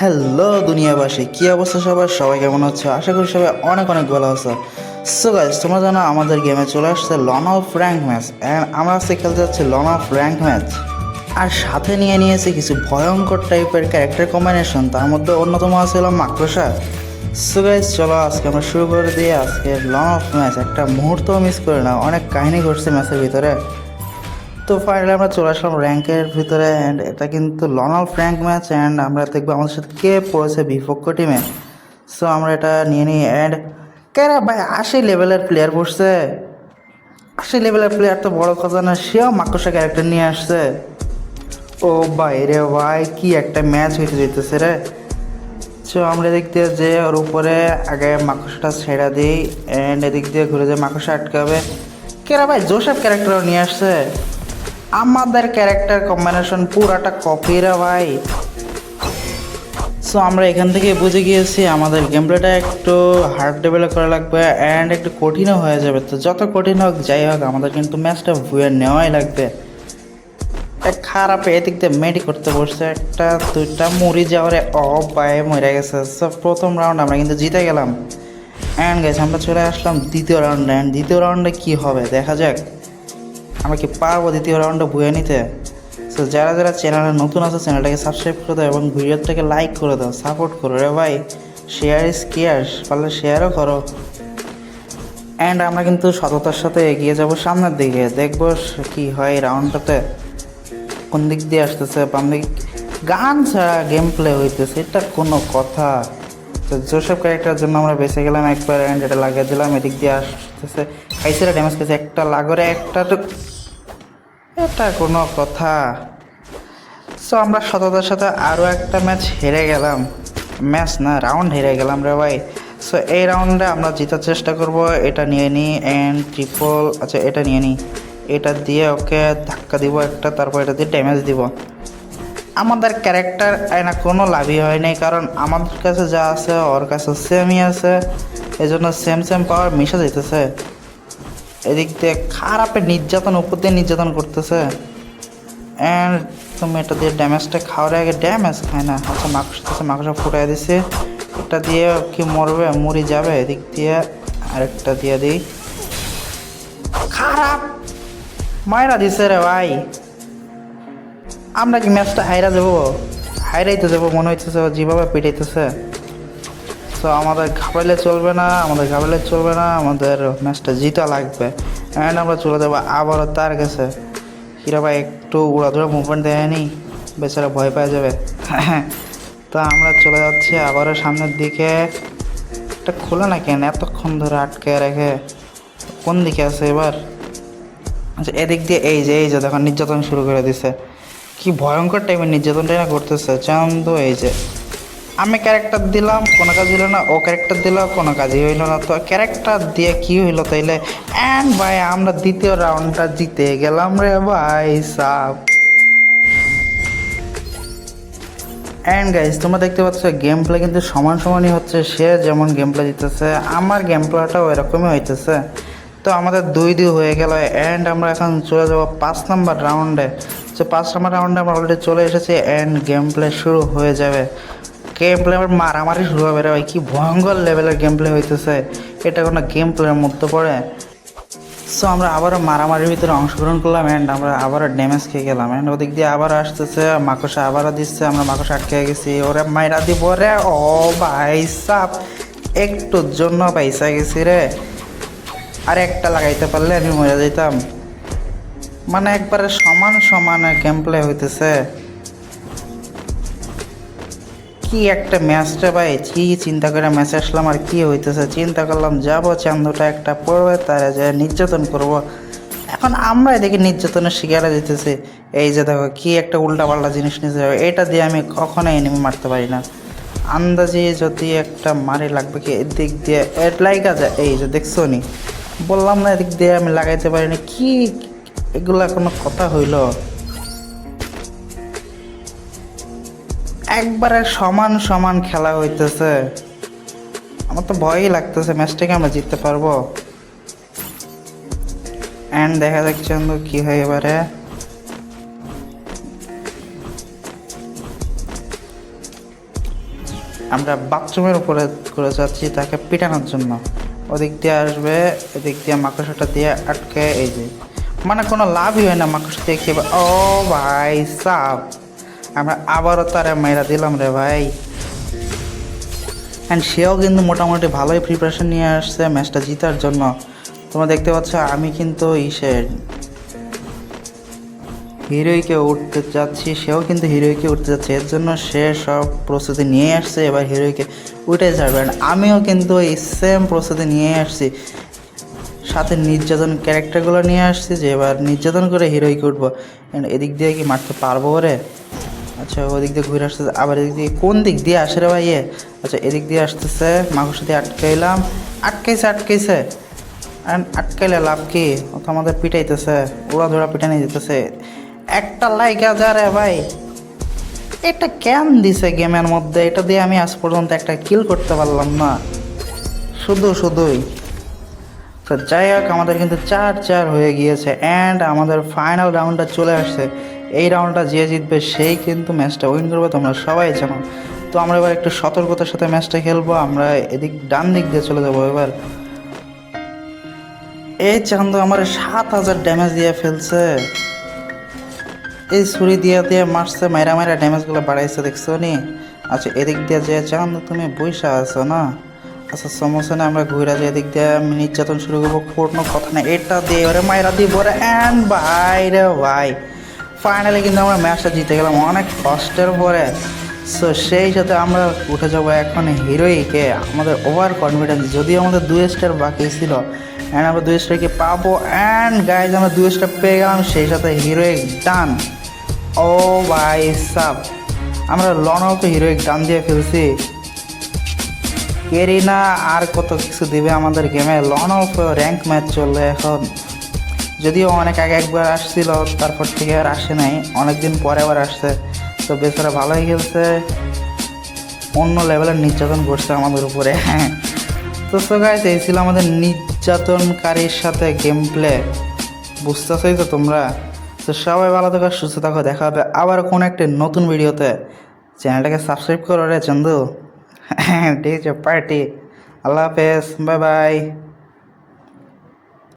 Hello দুনিয়াবাসী। কি অবস্থা সবার? সবাই কেমন হচ্ছে আশা করি সবাই অনেক অনেক ভালো আছে। সো গাইজ তোমরা জানো আমাদের গেমে চলে আসছে lone wolf rank match and আমরা আজকে খেলতে যাচ্ছি লন অফ র্যাঙ্ক ম্যাচ আর সাথে নিয়ে নিয়েছি কিছু ভয়ঙ্কর টাইপের ক্যারেক্টার কম্বিনেশন তার মধ্যে অন্যতম আছে হলো মাকড়সা। সো গাইজ চলো আজকে আমরা শুরু করে দিয়ে আজকে লন অফ ম্যাচ একটা মুহূর্ত মিস করে না অনেক কাহিনী ঘটছে ম্যাচের ভিতরে। তো ফাইনালি আমরা চলে আসলাম র্যাঙ্কের ভিতরে অ্যান্ড এটা কিন্তু লনাল ফ্র্যাঙ্ক ম্যাচ অ্যান্ড আমরা দেখব আমাদের সাথে কে পড়েছে বিপক্ষ টিমে সো আমরা এটা নিয়ে নিই অ্যান্ড কেরা ভাই, আশি লেভেলের প্লেয়ার পড়ছে আশি লেভেলের প্লেয়ার তো বড় কথা না, সেও মাকড়সা ক্যারেক্টার নিয়ে আসছে। ও ভাই রে ভাই, কি একটা ম্যাচ হইতে যেতেছে রে। সো আমরা এদিক দিয়ে যে ওর উপরে আগে মাকড়সাটা ছেড়া দিই অ্যান্ড এদিক দিয়ে ঘুরে যে মাকড়সা আটকাবে। কেরা ভাই জোসেফ ক্যারেক্টারও নিয়ে আসছে। আমাদের ক্যারেক্টার কম্বিনেশন পুরাটা কপি রে ভাই। সো আমরা এখান থেকে বুঝে গিয়েছি আমাদের গেম প্লেটা একটু হার্ড ডেভেলপ করা লাগবে অ্যান্ড একটু কঠিনও হয়ে যাবে। তো যত কঠিন হোক, যাই হোক, আমাদের কিন্তু ম্যাচটা ভুয়ে নেওয়াই লাগবে। এক খারাপ এদিক দিয়ে মেডি করতে বসছে, একটা, দুইটা মুড়ি যাওয়ারে অ পায়ে মরে গেছে। সব প্রথম রাউন্ড আমরা কিন্তু জিতে গেলাম। অ্যান্ড গেছে আমরা চলে আসলাম দ্বিতীয় রাউন্ডে অ্যান্ড দ্বিতীয় রাউন্ডে কী হবে? দেখা যাক। আমরা কি পারব দ্বিতীয় রাউন্ডে বুয়ে নিতে? তো যারা যারা চ্যানেলে নতুন আছে চ্যানেলটাকে সাবস্ক্রাইব করে দাও এবং ভিডিওটাকে লাইক করে দাও সাপোর্ট করো। রে ভাই শেয়ার ইস কেয়ার পারলে শেয়ারও করো। অ্যান্ড আমরা কিন্তু সততার সাথে এগিয়ে যাব সামনের দিকে। দেখব কি হয় রাউন্ডটাতে কোন দিক দিয়ে আসতেছে বাম দিক? গান ছাড়া গেম প্লে হইতেছে, এটা কোনো কথা। তো যেসব ক্যারেক্টারের জন্য আমরা বেঁচে গেলাম, একবার অ্যান্ড এটা লাগিয়ে দিলাম, এদিক দিয়ে আসতেছে। খাইছিরা ড্যামেজ খেয়েছে, একটা লাগরে, একটা তো এটা কোনো কথা। সো আমরা সততার সাথে আরও একটা ম্যাচ হেরে গেলাম। ম্যাচ না রাউন্ড হেরে গেলাম রে ভাই। সো এই রাউন্ডে আমরা জেতার চেষ্টা করব। এটা নিয়ে নিই অ্যান্ড ট্রিপল আচ্ছা এটা নিয়ে নিই এটা দিয়ে ওকে ধাক্কা দিব একটা, তারপর এটা দিয়ে ড্যামেজ দিব। আমাদের ক্যারেক্টার না কোনো লাভই হয়নি কারণ আমাদের কাছে যা আছে, ওর কাছে সেমই আছে। এই জন্য সেম সেম পাওয়ার মিশে যেতেছে এদিক দিয়ে খারাপের নির্যাতন, উপর দিয়ে নির্যাতন করতেছে। অ্যান্ড তুমি এটা দিয়ে ড্যামেজটা খাওয়ার আগে ড্যামেজ খায় না। আচ্ছা মাকড়সা আছে মাকড়সা ফুটাই দিছে। এটা দিয়ে কি মরবে? মরি যাবে। এদিক দিয়ে আরেকটা দিয়ে দিই। খারাপ! মায়েরা দিছে রে ভাই। আমরা কি ম্যাচটা হাইরা দেবো? হাইরাইতে যাব মনে হইতেছে যেভাবে পিটাইতেছে। তো আমাদের ঘাবড়ালে চলবে না, আমাদের ঘাবড়ালে চলবে না, আমাদের ম্যাচটা জিতা লাগবে। অ্যান্ড আমরা চলে যাব আবারও তার কাছে। হিরা ভাই একটু উড়াধুরা মুভমেন্ট দেয়নি বেচারা ভয় পেয়ে যাবে। তো আমরা চলে যাচ্ছি আবারও সামনের দিকে। এটা খোলে না কেন? এতক্ষণ ধরে আটকে রেখে। কোন দিকে আছে এবার? আচ্ছা এদিক দিয়ে এই যে এই যে, দেখো, নির্যাতন শুরু করে দিছে। কি ভয়ঙ্কর টাইপের নির্যাতনটাই না করতেছে। চান্দ, এই যে। আমি ক্যারেক্টার দিলাম, কোনো কাজ হইল না, ও ক্যারেক্টার দিল, কোনো কাজই হইল না। তো ক্যারেক্টার দিয়ে কি হইল তাইলে? অ্যান্ড ভাই, আমরা দ্বিতীয় রাউন্ডটা জিতে গেলাম রে ভাই সাব। অ্যান্ড গাইজ তোমরা দেখতে পাচ্ছ গেম প্লে কিন্তু সমান সমানই হচ্ছে, সে যেমন গেম প্লে দিতেছে, আমার গেম প্লেটাও এরকমই হইতেছে। তো আমাদের দুই দুই হয়ে গেল অ্যান্ড আমরা এখন চলে যাব পাঁচ নম্বর রাউন্ডে তো পাঁচ নম্বর রাউন্ডে আমরা অলরেডি চলে এসেছি অ্যান্ড গেম প্লে শুরু হয়ে যাবে। গেম প্লে মারামারি শুরু হবে রে ভাই, কি ভয়ঙ্কর লেভেলের গেম প্লে হইতেছে। এটা কোনো গেম প্লের মধ্যে পড়ে। সো আমরা আবারও মারামারির ভিতরে অংশগ্রহণ করলাম অ্যান্ড আমরা আবারও ড্যামেজ খেয়ে গেলাম। অ্যান্ড ওদিক দিয়ে আবার আসতেছে মাকসা আবারও দিচ্ছে, আমরা মাকড়সা আটকে গেছি। ওরে মাইরা দিব রে, ও ভাই সাপ, একটুর জন্য পয়সা গেছি রে। আর একটা লাগাইতে পারলে আমি মরে যেতাম মানে একবারে সমান সমান গেম প্লে হইতেছে। কি একটা ম্যাচটা ভাই? কি চিন্তা করে ম্যাচ আসলাম আর কি হইতেছে? চিন্তা করলাম, যাব চান্দুটা একটা পড়বে, তারা যে নির্যাতন করব। এখন আমরা এদিকে নির্যাতনের শিকারে যেতেছি। এই যে দেখো, কি একটা উল্টা পাল্টা জিনিস নিতে হবে এটা দিয়ে আমি কখনো এনিমি মারতে পারি না। আন্দাজে যদি একটা মারি লাগবে কি, এদিক দিয়ে, এর লাইগা যায়, এই যে দেখছ নি? বললাম না এদিক দিয়ে আমি লাগাইতে পারি না কি, এগুলা কোনো কথা হইল? একবারে সমান সমান খেলা হইতেছে। আমার তো ভয়ই লাগতেছে ম্যাচটাকে আমরা জিততে পারব। অ্যান্ড দেখা যাক চন্দ্র কি হয় এবারে। আমরা বাথরুমের উপরে করে যাচ্ছি, তাকে পিটানোর জন্য। ওদিক দিয়ে আসবে, এদিক দিয়ে মাকড়সাটা দিয়ে আটকে এই যে। মানে কোনো লাভই হয় না মাকড়সা দিয়ে খেয়ে ও ভাই, সাপ। আমরা আবারও তারে মেয়েরা দিলাম রে ভাই। অ্যান্ড সেও কিন্তু মোটামুটি ভালোই প্রিপারেশন নিয়ে আসছে ম্যাচটা জিতার জন্য। তোমরা দেখতে পাচ্ছ, আমি কিন্তু ইসের হিরোইকে উঠতে যাচ্ছি, সেও কিন্তু হিরোইকে উঠতে যাচ্ছে। এর জন্য সে সব প্রস্তুতি নিয়ে আসছে, এবার হিরোইকে উঠে যাবে আমিও কিন্তু এই সেম প্রস্তুতি নিয়ে আসছি। সাথে নির্যাতন ক্যারেক্টারগুলো নিয়ে আসছি যে এবার নির্যাতন করে হিরোইকে উঠবো। এদিক দিয়ে কি মারতে পারব ওরে আচ্ছা ওদিক দিয়ে ঘুরে আসতেছে। আবার এদিক দিয়ে কোন দিক দিয়ে আসে রে ভাই? আচ্ছা এদিক দিয়ে আসতেছে মাংস দিয়ে আটকাইলাম। আটকাইছে আটকাইছে। আটকাইলে লাভ কি? ও তো আমাদের পিটাইতেছে ওরা ধরা পিটানি দিতেছে একটা লাইকা যা রে ভাই। এটা কেন দিছে গেমের মধ্যে? এটা দিয়ে আমি আজ পর্যন্ত একটা কিল করতে পারলাম না। শুধু, শুধুই। তো যাই হোক, আমাদের কিন্তু চার চার হয়ে গিয়েছে। অ্যান্ড আমাদের ফাইনাল রাউন্ডটা চলে আসছে। এই রাউন্ডটা যে জিতবে সেই কিন্তু ম্যাচটা উইন করবে, তোমরা সবাই জানো। তো আমরা এবার একটু সতর্কতার সাথে ম্যাচটা খেলব, আমরা এদিক ডান দিক দিয়ে চলে যাব এবার। এই চান্দ আমার সাত হাজার ড্যামেজ দিয়ে ফেলছে। এই ছুরি দিয়ে দিয়ে মারছে, মাইরা মাইরা ড্যামেজগুলো বাড়াইছে, দেখছ নি? আচ্ছা এদিক দিয়ে যে চান্দ, তুমি বৈশা আছো না? আচ্ছা সমস্যা নেই, আমরা ঘুরে যাই এদিক দিয়ে। নির্যাতন শুরু করব, কোনো কথা না এটা দিয়ে ওরে দিয়ে বলে অ্যান্ড ভাই রে ভাই। ফাইনালি কিন্তু আমরা ম্যাচটা জিতে গেলাম অনেক কষ্টের পরে। সো সেই সাথে আমরা উঠে যাব এখন হিরোইকে আমাদের ওভার কনফিডেন্স যদিও আমাদের দুই স্টার বাকি ছিল অ্যান্ড আমরা দুই স্টারকে পাবো। অ্যান্ড গাইজ আমরা দুই স্টার পেয়ে গেলাম, সেই সাথে হিরোইক ডান ও ভাই সাব, আমরা লনকে হিরোইক ডান দিয়ে ফেলছি। কেরিনা আর কত কিছু দিবে আমাদের গেমে লন অফ র্যাঙ্ক ম্যাচ চলবে এখন। যদিও অনেক আগে একবার আসছিল, তারপর থেকে আর আসে নাই। অনেকদিন পরে আবার আসছে। তো বেচারা ভালোই খেলছে। অন্য লেভেলের নির্যাতন করছে আমাদের উপরে। হ্যাঁ তো সো গাইস এই ছিল আমাদের নির্যাতনকারীর সাথে গেম প্লে বুঝতেছই তো তোমরা? তো সবাই ভালো থাকো, সুস্থ থাকো। দেখা হবে আবার কোনো একটি নতুন ভিডিওতে। চ্যানেলটাকে সাবস্ক্রাইব করো রে চন্দু। ঠিক আছে পার্টি আল্লাহ হাফেজ বাই বাই